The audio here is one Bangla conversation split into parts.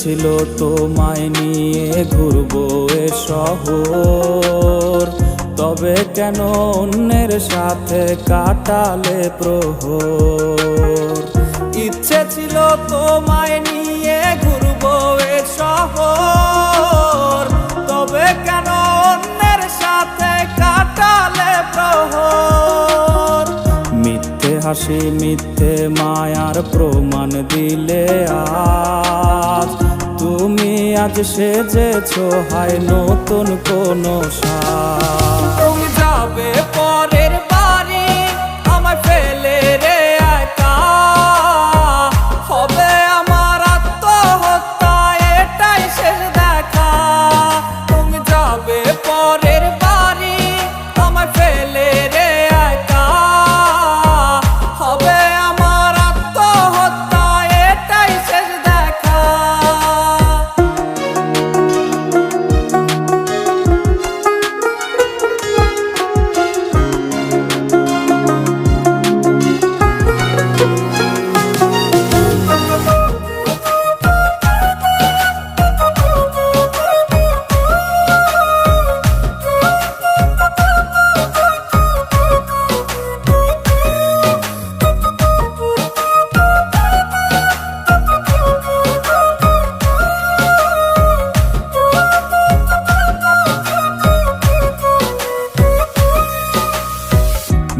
ছিল তোমায় নিয়ে ঘুরবো এ শহর। তবে কেন অন্যের সাথে কাটালে প্রহ ইচ্ছে ছিল তোমায় নিয়ে ঘুরবো এ শহর। হাসি মিথ্যে মায়ার প্রমাণ দিলে আজ। তুমি আজ সেজেছ হায় নতুন কোনো তুমি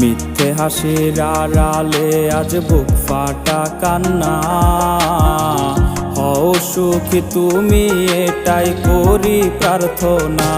মিথ্যে হাসির আড়ালে আজ বুক ফাটা কান্না। হও সুখী তুমি এটাই করি প্রার্থনা।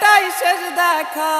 এটাই শেষ দেখা।